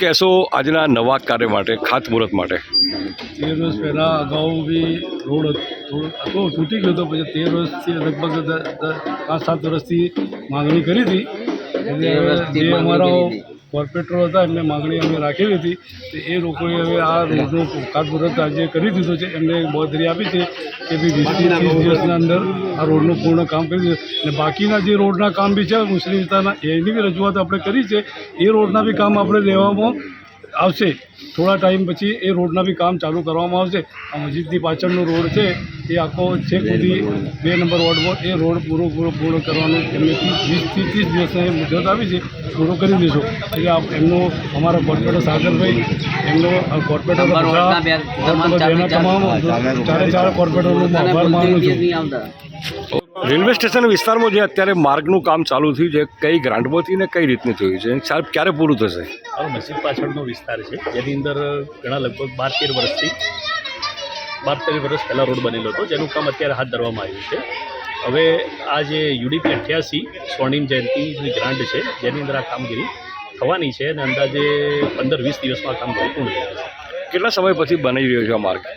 કહેશો આજના નવા કાર્ય માટે ખાતમુહૂર્ત માટે? તેર વર્ષ પહેલાં અગાઉ બી રોડ થોડો હતો તૂટી ગયો હતો પછી તેર વર્ષથી લગભગ પાંચ સાત વર્ષથી માંગણી કરી હતી. એટલે હવે જે અમારા કોર્પોરેટરો હતા, એમને માંગણી અમે રાખેલી હતી. તો એ લોકોએ હવે આ રોડનું ખાતમુહૂર્ત આજે કરી દીધું છે. એમને બોધરી આપી છે કે ભાઈ વીસથી દિવસના અંદર આ રોડનું પૂર્ણ કામ કરી દીધું. અને બાકીના જે રોડના કામ બી છે, મુસ્લિમ વિસ્તારના, એની બી રજૂઆત આપણે કરી છે. એ રોડના બી કામ આપણે લેવામાં આવશે. થોડા ટાઈમ પછી એ રોડના બી કામ ચાલુ કરવામાં આવશે. આ મસ્જિદની પાછળનો રોડ છે એ આખો છે સુધી બે નંબર વોર્ડમાં એ રોડ પૂરો પૂરો પૂર્ણ કરવાનો એમને વીસથી ત્રીસ દિવસની મુદત આવી છે પૂરો કરી દેશો. એટલે આપ એમનો અમારા કોર્પોરેટર સાગરભાઈ એમનો કોર્પોરેટર તમામ ચારે ચાર કોર્પોરેટરનો આભાર માનું છું. રેલવે સ્ટેશન વિસ્તારમાં જે અત્યારે માર્ગનું કામ ચાલુ થયું છે કઈ ગ્રાન્ટમાંથી ને કઈ રીતનું થયું છે? સાહેબ ક્યારે પૂરું થશે? મસ્જિદ પાછળનો વિસ્તાર છે. જેની અંદર ઘણા લગભગ બાર તેર વર્ષથી બાર તેર વર્ષ પહેલાં રોડ બનેલો હતો જેનું કામ અત્યારે હાથ ધરવામાં આવ્યું છે. હવે આ જે યુડીપી અઠ્યાસી સ્વર્ણિમ જયંતિની ગ્રાન્ટ છે જેની અંદર આ કામગીરી થવાની છે અને અંદાજે પંદર વીસ દિવસમાં કામ પૂર્ણ થઈ જશે. કેટલા સમય પછી બની રહ્યો છે આ માર્ગ?